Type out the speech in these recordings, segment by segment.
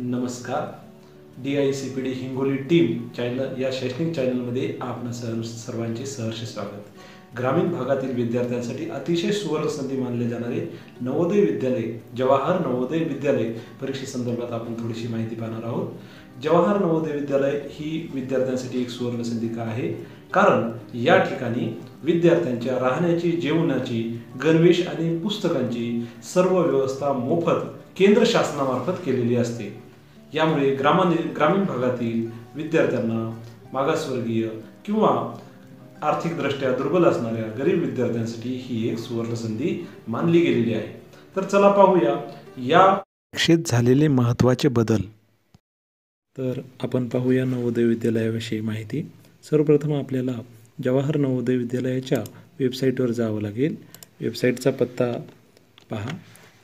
नमस्कार. D I C P D Hingoli team channel या शैक्षणिक चॅनलमध्ये आपण सर्व सर्वांचे सहर्ष स्वागत. ग्रामीण भागातील विद्यार्थ्यांसाठी अतिशय सुवर्ण संधी मानले जाणारे नवोदय विद्यालय जवाहर नवोदय विद्यालय परीक्षेसंदर्भात आपण थोडीशी माहिती पाहणार आहोत. जवाहर नवोदय विद्यालय ही विद्यार्थ्यांसाठी एक सुवर्ण संधी का आहे? कारण या ठिकाणी विद्यार्थ्यांच्या राहण्याची जेवणाची गणवेश आणि पुस्तकांची सर्व व्यवस्था मोफत केंद्र शासनामार्फत केलेली असते. यामुळे ग्रामीण ग्रामीण भागातील विद्यार्थ्यांना मागासवर्गीय किंवा आर्थिकदृष्ट्या दुर्बल असणाऱ्या गरीब विद्यार्थ्यांसाठी ही एक सुवर्ण संधी मानली गेलेली आहे. तर चला पाहूया या परीक्षेत झालेले महत्त्वाचे बदल. तर आपण पाहूया नवोदय विद्यालयाविषयी माहिती. सर्वप्रथम आपल्याला जवाहर नवोदय विद्यालयाच्या वेबसाईटवर जावं लागेल. वेबसाईटचा पत्ता पहा.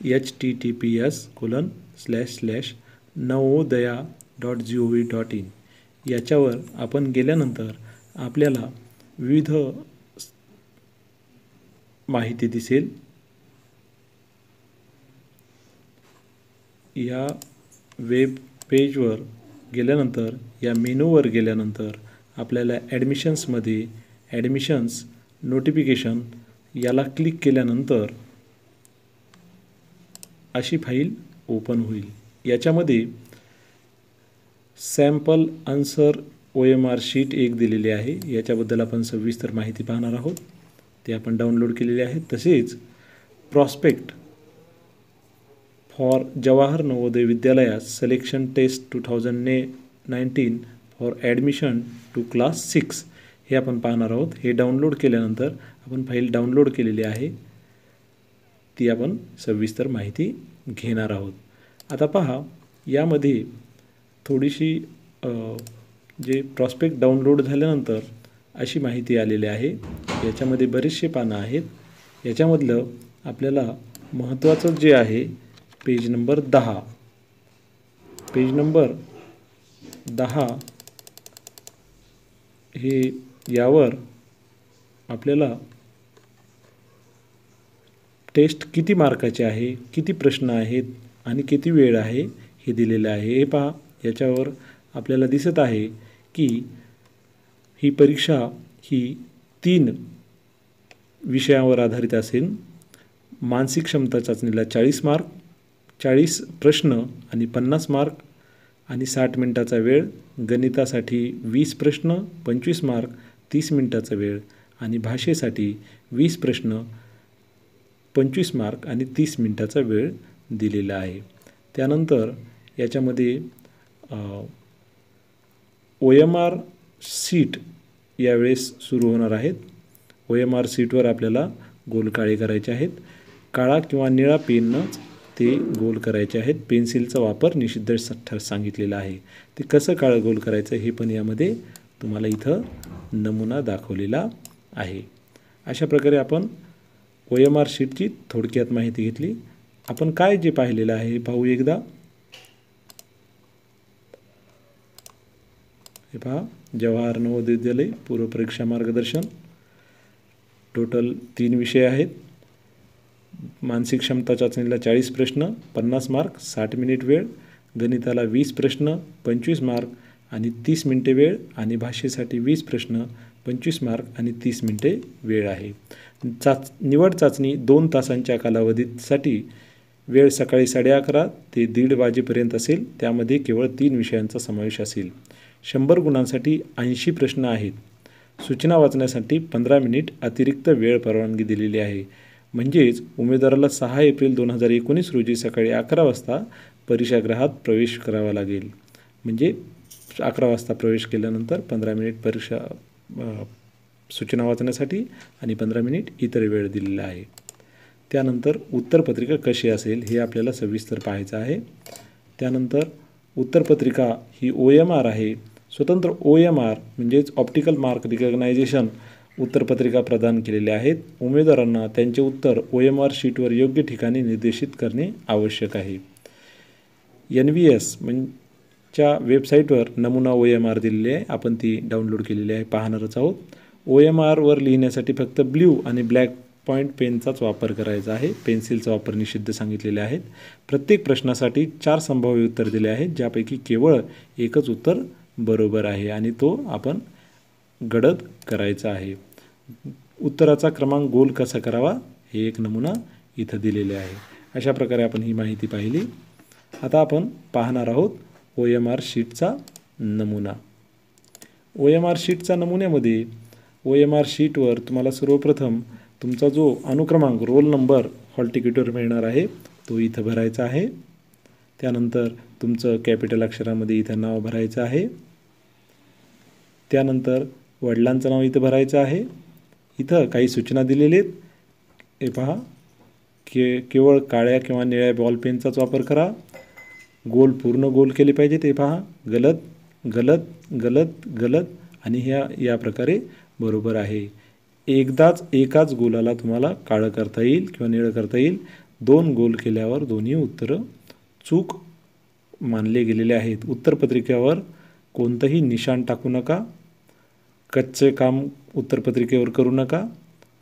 H T T P S colon slash slash Navodaya dot G O V dot in याच्यावर आपण गेल्यानंतर आपल्याला विविध माहिती दिसेल. या वेब पेजवर गेल्यानंतर या मेनूवर गेल्यानंतर आपल्याला ॲडमिशन्समध्ये ॲडमिशन्स नोटिफिकेशन याला क्लिक केल्यानंतर अशी फाईल ओपन होईल. याच्यामध्ये sample answer O M R sheet एक दिलेली आहे. याच्याबद्दल आपण सविस्तर माहिती पाहणार आहोत. ते आपण डाउनलोड केलेले आहे. तसेच प्रॉस्पेक्ट फॉर जवाहर नवोदय विद्यालयात सिलेक्शन टेस्ट टू थाउजंड ने nineteen for admission to class six हे आपण पाहणार आहोत. हे डाउनलोड केल्यानंतर आपण फाईल डाउनलोड केलेली आहे. ती आपण सविस्तर माहिती घेणार आहोत. आता पहा यामध्ये थोडीशी जे प्रॉस्पेक्ट डाउनलोड झाल्यानंतर अशी माहिती आलेली आहे. याच्यामध्ये बरेचसे पानं आहेत. याच्यामधलं आपल्याला महत्त्वाचं जे आहे पेज नंबर दहा. पेज नंबर दहा हे यावर आपल्याला टेस्ट किती मार्काचे आहे किती प्रश्न आहेत आणि किती वेळ आहे हे दिलेलं आहे. हे पहा याच्यावर आपल्याला दिसत आहे की ही परीक्षा ही तीन विषयावर आधारित असेल. मानसिक क्षमता चाचणीला चाळीस मार्क चाळीस प्रश्न आणि पन्नास मार्क आणि साठ मिनटाचा वेळ गणितासाठी वीस प्रश्न पंचवीस मार्क तीस मिनटाचा वेळ आणि भाषेसाठी वीस प्रश्न पंचवीस मार्क आणि तीस मिनटाचा वेळ दिलेलं आहे. त्यानंतर याच्यामध्ये ओ एम आर सीट यावेळेस सुरू होणार आहेत. ओ एम आर सीटवर आपल्याला गोल काळे करायचे आहेत. काळा किंवा निळा पेननंच ते गोल करायचे आहेत. पेन्सिलचा वापर निषिद्ध ठर सांगितलेला आहे. ते कसं काळं गोल करायचं हे पण यामध्ये तुम्हाला इथं नमुना दाखवलेला आहे. अशा प्रकारे आपण ओ एम आर शीटची थोडक्यात माहिती घेतली. आपण काय जे पाहिलेलं आहे पाहू एकदा. हे पहा जवाहर नवोदय विद्यालय पूर्वपरीक्षा मार्गदर्शन. टोटल तीन विषय आहेत. मानसिक क्षमता चाचणीला चाळीस प्रश्न पन्नास मार्क साठ मिनिट वेळ गणिताला वीस प्रश्न पंचवीस मार्क आणि तीस मिनटे वेळ आणि भाषेसाठी वीस प्रश्न पंचवीस मार्क आणि तीस मिनटे वेळ आहे. चाच निवड चाचणी दोन तासांच्या कालावधीसाठी वेळ सकाळी साडे अकरा ते दीड वाजेपर्यंत असेल त्यामध्ये केवळ तीन विषयांचा समावेश असेल. शंभर गुणांसाठी ऐंशी प्रश्न आहेत. सूचना वाचण्यासाठी पंधरा मिनिट अतिरिक्त वेळ परवानगी दिलेली आहे. म्हणजेच उमेदवाराला सहा एप्रिल दोन हजार एकोणीस रोजी सकाळी अकरा वाजता परीक्षागृहात प्रवेश करावा लागेल. म्हणजे अकरा वाजता प्रवेश केल्यानंतर पंधरा मिनिट परीक्षा सूचना वाचण्यासाठी आणि पंधरा मिनिट इतर वेळ दिलेला आहे. त्यानंतर उत्तरपत्रिका कशी असेल हे आपल्याला सविस्तर पाहायचं आहे. त्यानंतर उत्तरपत्रिका ही ओ एम आर आहे. स्वतंत्र ओ एम आर म्हणजेच ऑप्टिकल मार्क रिकग्नायझेशन उत्तरपत्रिका प्रदान केलेले आहेत. उमेदवारांना त्यांचे उत्तर ओ एम आर शीटवर योग्य ठिकाणी निर्देशित करणे आवश्यक आहे. एन व्ही एस म्हणच्या वेबसाईटवर नमुना ओ एम आर दिलेली आहे. आपण ती डाउनलोड केलेली आहे. पाहणारच आहोत. ओ एम आरवर लिहिण्यासाठी फक्त ब्ल्यू आणि ब्लॅक पॉईंट पेनचाच वापर करायचा आहे. पेन्सिलचा वापर निषिद्ध सांगितलेले आहेत. प्रत्येक प्रश्नासाठी चार संभाव्य उत्तर दिले आहेत ज्यापैकी केवळ एकच उत्तर बरोबर आहे आणि तो आपण गडद करायचा आहे. उत्तराचा क्रमांक गोल कसा करावा? हे एक नमुना इथं दिलेले आहे. अशा प्रकारे आपण ही माहिती पाहिली. आता आपण पाहणार आहोत ओ एम आर शीटचा नमुना. ओ एम आर शीटचा नमुन्यामध्ये ओ एम आर शीटवर तुम्हाला सर्वप्रथम तुमचा जो अनुक्रमांक रोल नंबर हॉल तिकीटवर मिळणार आहे तो इथं भरायचा आहे. त्यानंतर तुमचं कॅपिटल अक्षरामध्ये इथं नाव भरायचं आहे. त्यानंतर वडिलांचं नाव इथं भरायचं आहे. इथं काही सूचना दिलेल्या आहेत. हे पहा. के केवळ काळ्या किंवा निळ्या बॉलपेनचाच वापर करा. गोल पूर्ण गोल केले पाहिजे ते पहा. गलत गलत गलत गलत आणि ह्या या प्रकारे बरोबर आहे. एकदाच एकाच गोलाला तुम्हाला काळं करता येईल किंवा निळं करता येईल. दोन गोल केल्यावर दोन्ही उत्तरं चूक मानले गेलेले आहेत. उत्तरपत्रिकेवर कोणतंही निशाण टाकू नका. कच्चे काम उत्तरपत्रिकेवर करू नका.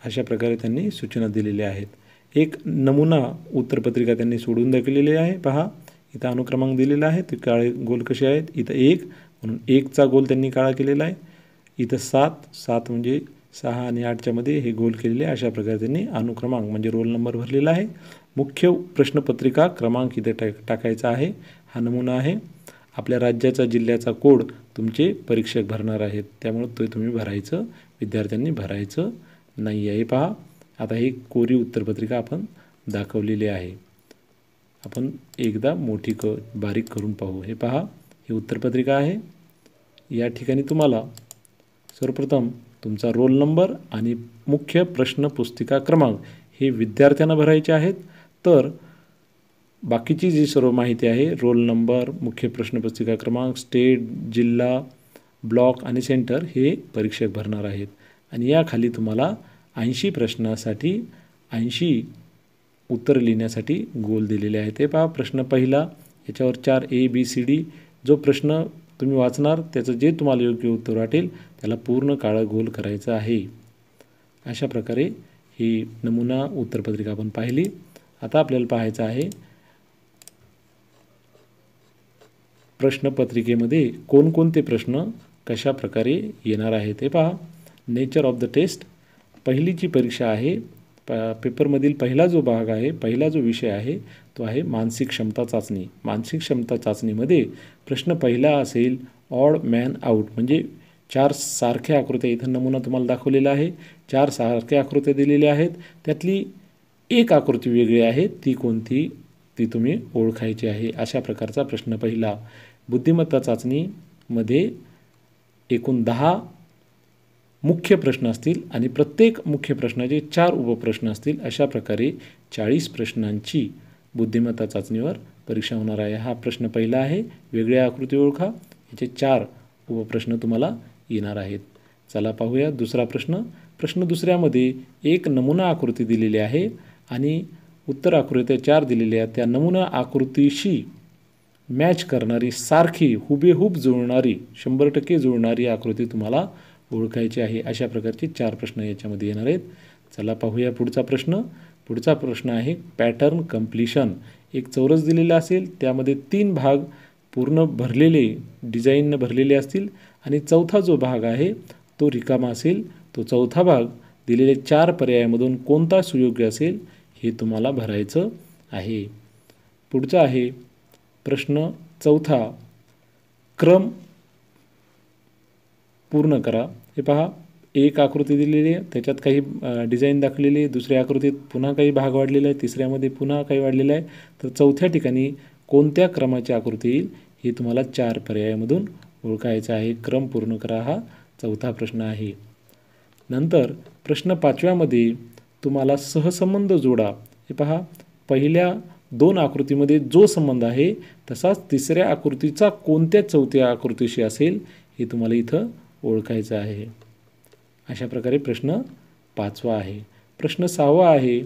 अशा प्रकारे त्यांनी सूचना दिलेल्या आहेत. एक नमुना उत्तरपत्रिका त्यांनी सोडून दाखवलेली आहे. पहा इथं अनुक्रमांक दिलेला आहे. ते काळे गोल कसे आहेत? इथं एक म्हणून एकचा गोल त्यांनी काळा केलेला आहे. इथं सात सात म्हणजे सहा आणि आठच्या मध्ये हे गोल केलेले अशा प्रकारे त्यांनी अनुक्रमांक म्हणजे रोल नंबर भरलेला आहे. मुख्य प्रश्नपत्रिका क्रमांक इथे टा टाकायचा आहे. हा नमुना आहे. आपल्या राज्याचा जिल्ह्याचा कोड तुमचे परीक्षक भरणार आहेत. त्यामुळे ते तुम्ही भरायचं विद्यार्थ्यांनी भरायचं नाही आहे. पहा. आता ही कोरी उत्तरपत्रिका आपण दाखवलेली आहे. आपण एकदा मोठी क बारीक करून पाहू. हे पहा. ही उत्तरपत्रिका आहे. या ठिकाणी तुम्हाला सर्वप्रथम तुमचा रोल नंबर आणि मुख्य प्रश्न पुस्तिका क्रमांक हे विद्यार्थ्यांना भरायचे आहेत. तर बाकीची जी सर्व माहिती आहे रोल नंबर मुख्य प्रश्नपुस्तिका क्रमांक स्टेट जिल्हा ब्लॉक आणि सेंटर हे परीक्षक भरणार आहेत. आणि याखाली तुम्हाला ऐंशी प्रश्नासाठी ऐंशी उत्तर लिहिण्यासाठी गोल दिलेले आहेत. ते पहा प्रश्न पहिला याच्यावर चार ए बी सी डी जो प्रश्न तुम्ही वाचणार त्याचं जे तुम्हाला योग्य उत्तर वाटेल त्याला पूर्ण काळं गोल करायचं आहे. अशा प्रकारे ही नमुना उत्तरपत्रिका आपण पाहिली. आता आपल्याला पाहायचं आहे प्रश्नपत्रिकेमध्ये कोणकोणते प्रश्न कशा प्रकारे येणार आहे ते पहा. नेचर ऑफ द टेस्ट पहिलीची परीक्षा आहे प पेपरमधील पहिला जो भाग आहे पहिला जो विषय आहे तो आहे मानसिक क्षमता चाचणी. मानसिक क्षमता चाचणीमध्ये प्रश्न पहिला असेल ऑड मॅन आऊट. म्हणजे चार सारख्या आकृत्या इथं नमुना तुम्हाला दाखवलेला आहे. चार सारख्या आकृत्या दिलेल्या आहेत. त्यातली एक आकृती वेगळी आहे. ती कोणती? ती तुम्ही ओळखायची आहे. अशा प्रकारचा प्रश्न पहिला. बुद्धिमत्ता चाचणीमध्ये एकूण दहा मुख्य प्रश्न असतील आणि प्रत्येक मुख्य प्रश्नाचे चार उपप्रश्न असतील. अशा प्रकारे चाळीस प्रश्नांची बुद्धिमत्ता चाचणीवर परीक्षा होणार आहे. हा प्रश्न पहिला आहे. वेगळ्या आकृती ओळखा. याचे चार उपप्रश्न तुम्हाला येणार आहेत. चला पाहूया दुसरा प्रश्न. प्रश्न दुसऱ्यामध्ये एक नमुना आकृती दिलेली आहे आणि उत्तर आकृत्या चार दिलेल्या आहेत. त्या नमुना आकृतीशी मॅच करणारी सारखी हुबेहूब जुळणारी शंभर टक्के जुळणारी आकृती तुम्हाला ओळखायची आहे. अशा प्रकारचे चार प्रश्न याच्यामध्ये येणार आहेत. चला पाहूया पुढचा प्रश्न. पुढचा प्रश्न आहे पॅटर्न कम्प्लिशन एक चौरस दिलेला असेल त्यामध्ये तीन भाग पूर्ण भरलेले डिझाईननं भरलेले असतील आणि चौथा जो भाग आहे तो रिकामा असेल. तो चौथा भाग दिलेले चार पर्यायामधून कोणता सुयोग्य असेल हे तुम्हाला भरायचं आहे. पुढचा आहे प्रश्न चौथा. क्रम पूर्ण करा. हे पहा. एक आकृती दिलेली आहे. त्याच्यात काही डिझाईन दाखवलेली आहे. दुसऱ्या आकृतीत पुन्हा काही भाग वाढलेला आहे. तिसऱ्यामध्ये पुन्हा काही वाढलेलं आहे. तर चौथ्या ठिकाणी कोणत्या क्रमाची आकृती येईल हे तुम्हाला चार पर्यायामधून ओळखायचं आहे. क्रम पूर्ण करा हा चौथा प्रश्न आहे. नंतर प्रश्न पाचव्यामध्ये तुम्हाला सहसंबंध जोडा. हे पहा पहिल्या दोन आकृतीमध्ये जो संबंध आहे तसाच तिसऱ्या आकृतीचा कोणत्या चौथ्या आकृतीशी असेल हे तुम्हाला इथं ओळखायचं आहे. अशा प्रकारे प्रश्न पाचवा आहे. प्रश्न सहावा आहे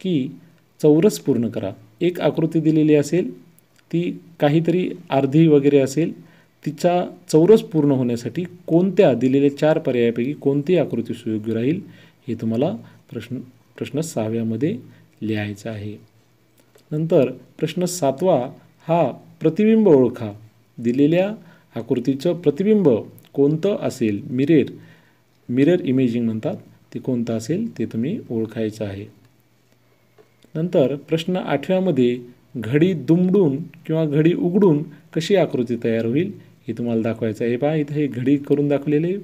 की चौरस पूर्ण करा. एक आकृती दिलेली असेल ती काहीतरी अर्धी वगैरे असेल तिचा चौरस पूर्ण होण्यासाठी कोणत्या दिलेल्या चार पर्यायापैकी कोणती आकृती सुयोग्य राहील हे तुम्हाला प्रश्न प्रश्न सहाव्यामध्ये लिहायचा आहे. नंतर प्रश्न सातवा हा प्रतिबिंब ओळखा. दिलेल्या आकृतीचं प्रतिबिंब कोणतं असेल? मिरेर. मिरर इमेजिंग म्हणतात ते कोणतं असेल ते तुम्ही ओळखायचं आहे. नंतर प्रश्न आठव्यामध्ये घडी दुमडून किंवा घडी उघडून कशी आकृती तयार होईल हे तुम्हाला दाखवायचं आहे. पहा इथं हे घडी करून दाखवलेले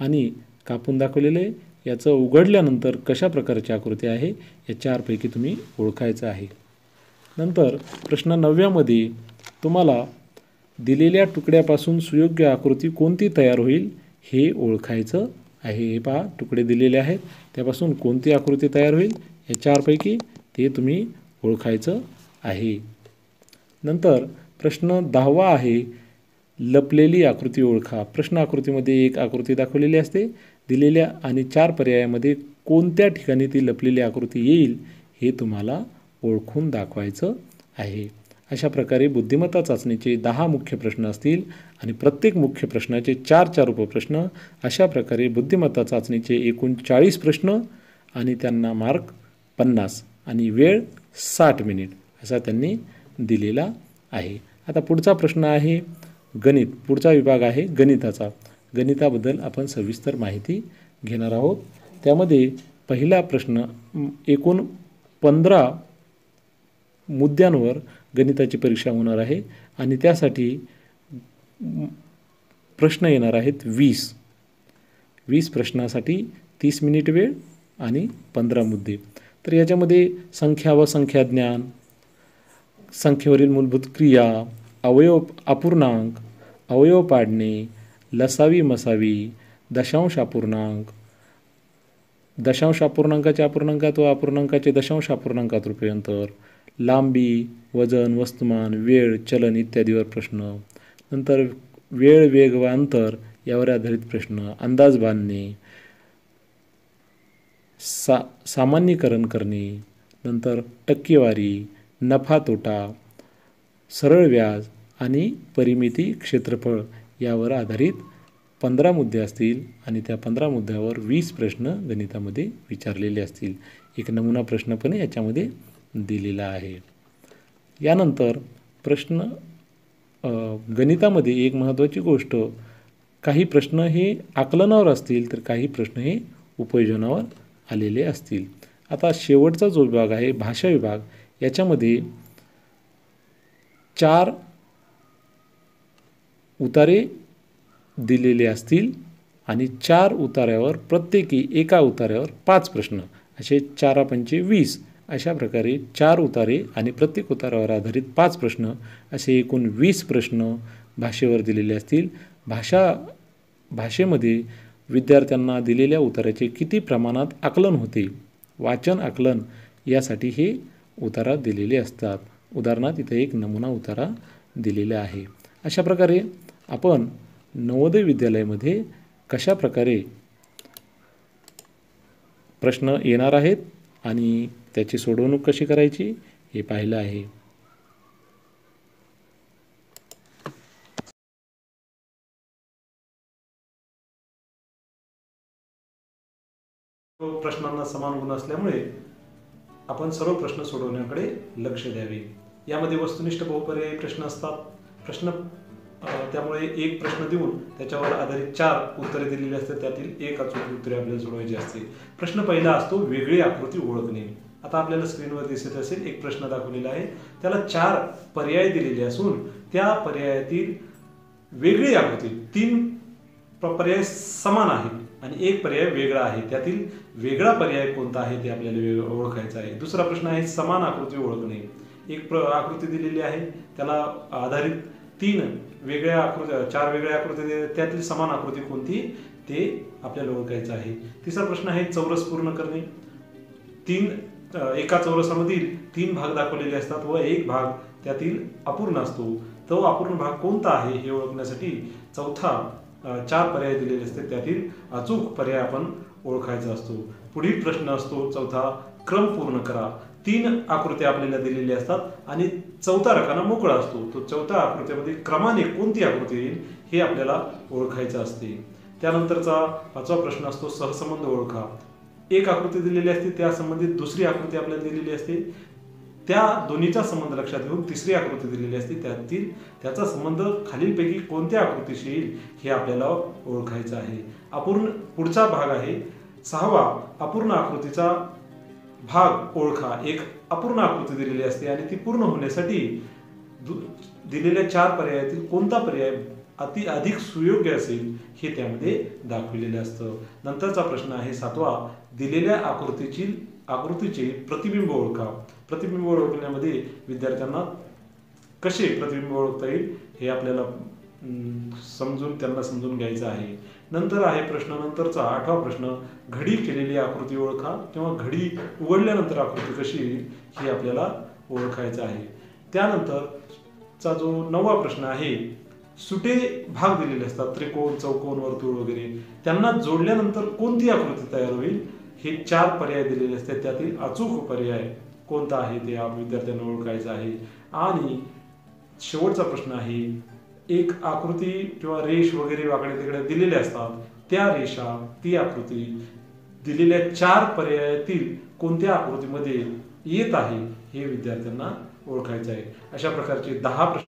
आणि कापून दाखवलेले याचं उघडल्यानंतर कशा प्रकारची आकृती आहे या चारपैकी तुम्ही ओळखायचं आहे. नंतर प्रश्न नवव्यामध्ये तुम्हाला दिलेल्या तुकड्यापासून सुयोग्य आकृती कोणती तयार होईल हे ओळखायचं हे पहा तुकडे दिलेले आहेत. त्यापासून कोणती आकृती तयार होईल? या चारपैकी ते तुम्ही ओळखायचं आहे. नंतर प्रश्न दहावा आहे लपलेली आकृती ओळखा. प्रश्न आकृतीमध्ये एक आकृती दाखवलेली असते. दिलेल्या आणि चार पर्यायामध्ये कोणत्या ठिकाणी ती लपलेली आकृती येईल हे तुम्हाला ओळखून दाखवायचं आहे. अशा प्रकारे बुद्धिमत्ता चाचणीचे दहा मुख्य प्रश्न असतील आणि प्रत्येक मुख्य प्रश्नाचे चार चार उपप्रश्न अशा प्रकारे बुद्धिमत्ता चाचणीचे एकूण चाळीस प्रश्न आणि त्यांना मार्क पन्नास आणि वेळ साठ मिनिट असा त्यांनी दिलेला आहे. आता पुढचा प्रश्न आहे गणित. पुढचा विभाग आहे गणिताचा. गणिताबद्दल आपण सविस्तर माहिती घेणार आहोत. त्यामध्ये पहिला प्रश्न एकूण पंधरा मुद्द्यांवर गणिताची परीक्षा होणार आहे आणि त्यासाठी प्रश्न येणार आहेत वीस. वीस प्रश्नासाठी तीस मिनिट वेळ आणि पंधरा मुद्दे. तर याच्यामध्ये संख्या व संख्याज्ञान संख्येवरील मूलभूत क्रिया अवयव अपूर्णांक अवयव पाडणे लसावी मसावी दशांश अपूर्णांक दशांश अपूर्णांकाच्या अपूर्णांकात व अपूर्णांकाचे दशांश अपूर्णांकात रूपांतर लांबी वजन वस्तुमान वेळ चलन इत्यादीवर प्रश्न. नंतर वेळ वेग व अंतर यावर आधारित प्रश्न. अंदाज बांधणे. सा सामान्यीकरण करणे. नंतर टक्केवारी नफा तोटा सरळ व्याज आणि परिमिती क्षेत्रफळ यावर आधारित पंधरा मुद्दे असतील आणि त्या पंधरा मुद्द्यावर वीस प्रश्न गणितामध्ये विचारलेले असतील. एक नमुना प्रश्न पण याच्यामध्ये दिलेला आहे. यानंतर प्रश्न गणितामध्ये एक महत्त्वाची गोष्ट काही प्रश्न हे आकलनावर असतील तर काही प्रश्न हे उपयोजनावर आलेले असतील. आता शेवटचा जो विभाग आहे भाषा विभाग याच्यामध्ये चार उतारे दिलेले असतील आणि चार उतार्यावर प्रत्येकी एका उतार्यावर पाच प्रश्न. असे चारा पंचे वीस. अशा प्रकारे चार उतारे आणि प्रत्येक उतारावर आधारित पाच प्रश्न असे एकूण वीस प्रश्न भाषेवर दिलेले असतील. भाषा भाषेमध्ये विद्यार्थ्यांना दिलेल्या उताराचे किती प्रमाणात आकलन होते? वाचन आकलन यासाठी हे उतारा दिलेले असतात. उदाहरणार्थ इथं एक नमुना उतारा दिलेला आहे. अशा प्रकारे आपण नवोदय विद्यालयामध्ये कशा प्रकारे प्रश्न येणार आहेत? आणि त्याची सोडवणूक कशी करायची हे पाहिलं आहे. प्रश्नांना समान गुण असल्यामुळे आपण सर्व प्रश्न सोडवण्याकडे लक्ष द्यावे. यामध्ये वस्तुनिष्ठ बहुपर्यायी प्रश्न असतात. प्रश्न त्यामुळे एक प्रश्न देऊन त्याच्यावर आधारित चार उत्तरे दिलेली असतात. त्यातील एक अचूक उत्तरे आपल्याला सोडवायची असते. प्रश्न पहिला असतो वेगळी आकृती ओळखणे. आता आपल्याला स्क्रीनवर दिसत असेल एक प्रश्न दाखवलेला आहे. त्याला चार पर्याय दिलेले असून त्या पर्यायातील वेगळी आकृती तीन पर्याय समान आहेत आणि एक पर्याय वेगळा आहे. त्यातील वेगळा पर्याय कोणता आहे ते आपल्याला ओळखायचा आहे. दुसरा प्रश्न आहे समान आकृती ओळखणे. एक प्र आकृती दिलेली आहे. त्याला आधारित तीन वेगळ्या आकृती चार वेगळ्या आकृती त्यातील समान आकृती कोणती? ते आपल्याला ओळखायचं आहे. तिसरा प्रश्न आहे चौरस पूर्ण करणे. तीन एका चौरसामधील तीन भाग दाखवलेले असतात व एक भाग त्यातील अपूर्ण असतो. तो अपूर्ण भाग कोणता आहे हे ओळखण्यासाठी चौथा चार पर्याय दिलेले असते त्यातील अचूक पर्याय आपण ओळखायचा असतो. पुढील प्रश्न असतो चौथा क्रम पूर्ण करा. तीन आकृत्या आपल्याला दिलेल्या असतात आणि चौथा रकाना मोकळा असतो. तो चौथ्या आकृतीमध्ये क्रमाने कोणती आकृती येईल हे आपल्याला ओळखायचं असते. त्यानंतरचा पाचवा प्रश्न असतो सहसंबंध ओळखा. एक आकृती दिलेली असते त्या संबंधित दुसरी आकृती आपल्याला दिलेली असते. त्या दोन्हीचा संबंध लक्षात घेऊन तिसरी आकृती दिलेली असते त्यातील त्याचा संबंध खालीलपैकी कोणत्या आकृतीशी येईल हे आपल्याला ओळखायचं आहे. अपूर्ण पुढचा भाग आहे. सहावा अपूर्ण आकृतीचा भाग ओळखा. एक अपूर्ण आकृती दिलेली असते आणि ती पूर्ण होण्यासाठी दु- दिलेल्या चार पर्यायातील कोणता पर्याय अति अधिक सुयोग्य असेल हे त्यामध्ये दाखविलेले असतं. नंतरचा प्रश्न आहे सातवा. दिलेल्या आकृतीची आकृतीचे प्रतिबिंब ओळखा. प्रतिबिंब ओळखण्यामध्ये विद्यार्थ्यांना कसे प्रतिबिंब ओळखता येईल हे आपल्याला समजून त्यांना समजून घ्यायचं आहे. नंतर आहे प्रश्न नंतरचा आठवा प्रश्न घडी केलेली आकृती ओळखा किंवा घडी उघडल्यानंतर आकृती कशी येईल ही आपल्याला ओळखायचं आहे. त्यानंतरचा जो नववा प्रश्न आहे सुटे भाग दिलेले असतात त्रिकोण चौकोन वर्तुळ वगैरे त्यांना जोडल्यानंतर कोणती आकृती तयार होईल? हे चार पर्याय दिलेले असतात त्यातील अचूक पर्याय कोणता आहे ते विद्यार्थ्यांना ओळखायचं आहे. आणि शेवटचा प्रश्न आहे एक आकृती किंवा रेष वगैरे वाकडे तिकडे दिलेले असतात. त्या रेषा ती आकृती दिलेल्या चार पर्यायातील कोणत्या आकृतीमध्ये येत आहे हे विद्यार्थ्यांना ओळखायचं आहे. अशा प्रकारचे दहा प्रश्न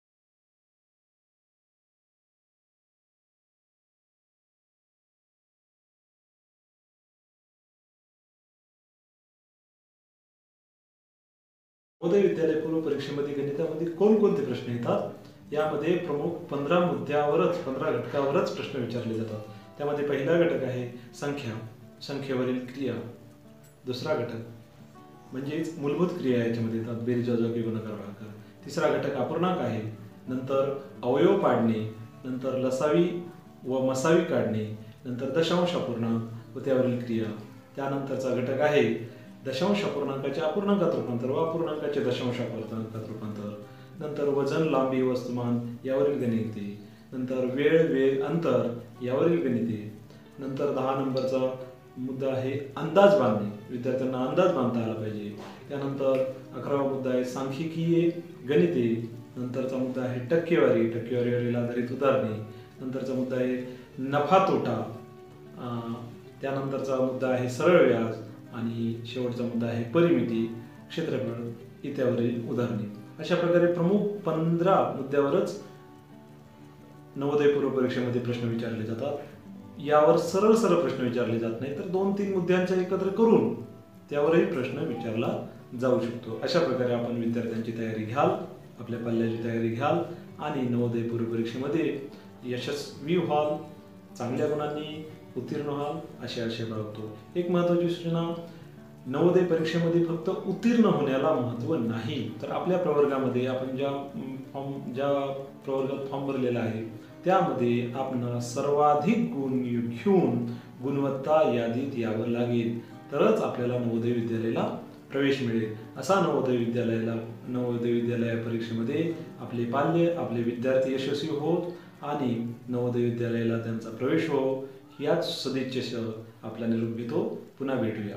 नवोदय विद्यालय पूर्व परीक्षेमध्ये गणितामध्ये कोणकोणते प्रश्न येतात? यामध्ये प्रमुख पंधरा मुद्द्यावरच पंधरा घटकावरच प्रश्न विचारले जातात. त्यामध्ये पहिला घटक आहे संख्या. संख्येवरील क्रिया. दुसरा घटक म्हणजेच मूलभूत क्रिया याच्यामध्ये येतात. बेरीज वजाबाकी गुणाकार भागाकार. तिसरा घटक अपूर्णांक आहे. नंतर अवयव पाडणे. नंतर लसावी व मसावी काढणे. नंतर दशांश अपूर्णांक व त्यावरील क्रिया. त्यानंतरचा घटक आहे दशांश अपूर्णांकाचे अपूर्णांकात रूपांतर व अपूर्णांकाचे दशांश अपूर्णांकात रूपांतर नंतर वजन लांबी वस्तुमान यावरील गणिते नंतर वेळ वेग अंतर यावरील गणिते नंतर दहा नंबरचा मुद्दा आहे अंदाज बांधणे. विद्यार्थ्यांना अंदाज बांधता आला पाहिजे. त्यानंतर अकरावा मुद्दा आहे सांख्यिकीय गणिते. नंतरचा मुद्दा आहे टक्केवारी. टक्केवारीवरील आधारित उदाहरणे. नंतरचा मुद्दा आहे नफा तोटा. त्यानंतरचा मुद्दा आहे सरळ व्याज. आणि शेवटचा मुद्दा आहे परिमिती क्षेत्रफळ इत्यावरील उदाहरणे. अशा प्रकारे प्रमुख पंधरा मुद्द्यावरच नवोदय पूर्व परीक्षेमध्ये प्रश्न विचारले जातात. यावर सरळ सरळ प्रश्न विचारले जात नाही तर दोन तीन मुद्द्यांचा एकत्र करून त्यावरही प्रश्न विचारला जाऊ शकतो. अशा प्रकारे आपण विद्यार्थ्यांची तयारी घ्याल आपल्या पल्ल्याची तयारी घ्याल आणि नवोदय पूर्व परीक्षेमध्ये यशस्वी व्हाल चांगल्या गुणांनी उत्तीर्ण व्हाल अशी आशा बाळगतो. एक महत्वाची सूचना नवोदय परीक्षेमध्ये फक्त उत्तीर्ण होण्याला महत्त्व नाही. तर आपल्या प्रवर्गामध्ये आपण ज्या फॉर्म ज्या प्रवर्गात फॉर्म भरलेला आहे त्यामध्ये आपण सर्वाधिक गुण घेऊन गुणवत्ता यादीत यावं लागेल. तरच आपल्याला नवोदय विद्यालयाला प्रवेश मिळेल. असा नवोदय विद्यालयाला नवोदय विद्यालय परीक्षेमध्ये आपले पाल्य आपले विद्यार्थी यशस्वी होत आणि नवोदय विद्यालयाला त्यांचा प्रवेश हो. याच सदिच्छेसह आपला निरोप घेतो. पुन्हा भेटूया.